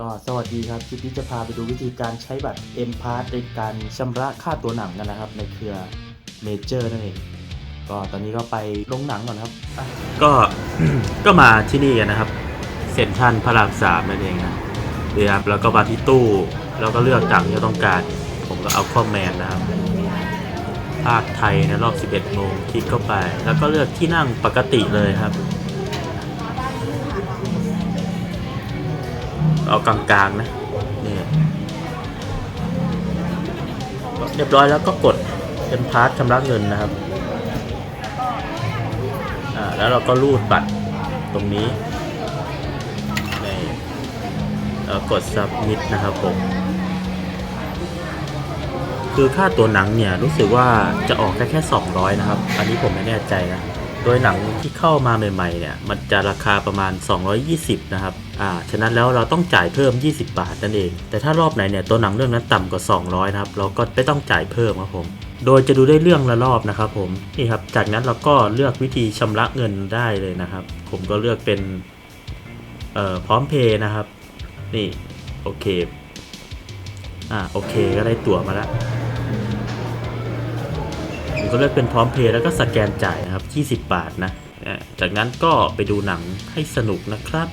ก็สวัสดีครับ คลิปนี้จะพาไปดูวิธีการใช้บัตร M Pass ในการชำระค่าตัวหนังกันนะครับ ในเครือเมเจอร์นั่นเอง ก็ตอนนี้ก็ไปลงหนังก่อนครับ ก็ ก็มาที่นี่กันนะครับเซ็นทรัลพระรามสามนั่นเองนะเรียบแล้วก็มาที่ตู้ แล้วก็เลือกตามที่เราต้องการ ผมก็เอาข้อแมนนะครับภาคไทยในรอบ 11โมงคลิกเข้าไป แล้วก็เลือกที่นั่งปกติเลยครับ เอากลางๆนะนี่เรียบร้อยแล้วก็กดเป็นพาร์ทชำระเงินนะครับอ่าแล้วเราก็รูดบัตรตรงนี้นี่แล้วกด submit นะครับผม คือค่าตัวหนังเนี่ยรู้สึกว่าจะออกแค่แค่ 200 นะครับ อันนี้ผมไม่แน่ใจนะ โดยหนังที่เข้ามาใหม่ๆเนี่ยมันจะราคาประมาณ 220 นะครับ อ่า ฉะนั้นแล้วเราต้องจ่ายเพิ่ม 20 บาทนั่นเอง แต่ถ้ารอบไหนเนี่ยตัวหนังเรื่องนั้นต่ำกว่า 200 นะครับ เราก็ไม่ต้องจ่ายเพิ่มครับผม โดยจะดูได้เรื่องละรอบนะครับผม นี่ครับ จากนั้นเราก็เลือกวิธีชำระเงินได้เลยนะครับ ผมก็เลือกเป็น เอ่อ พร้อมเพย์นะครับ นี่ โอเค อ่า โอเค ก็ได้ตั๋วมาแล้ว ผมก็เลือกเป็นพร้อมเพย์แล้วก็สแกนจ่ายนะครับ 20 บาทนะ จากนั้นก็ไปดูหนังให้สนุกนะครับ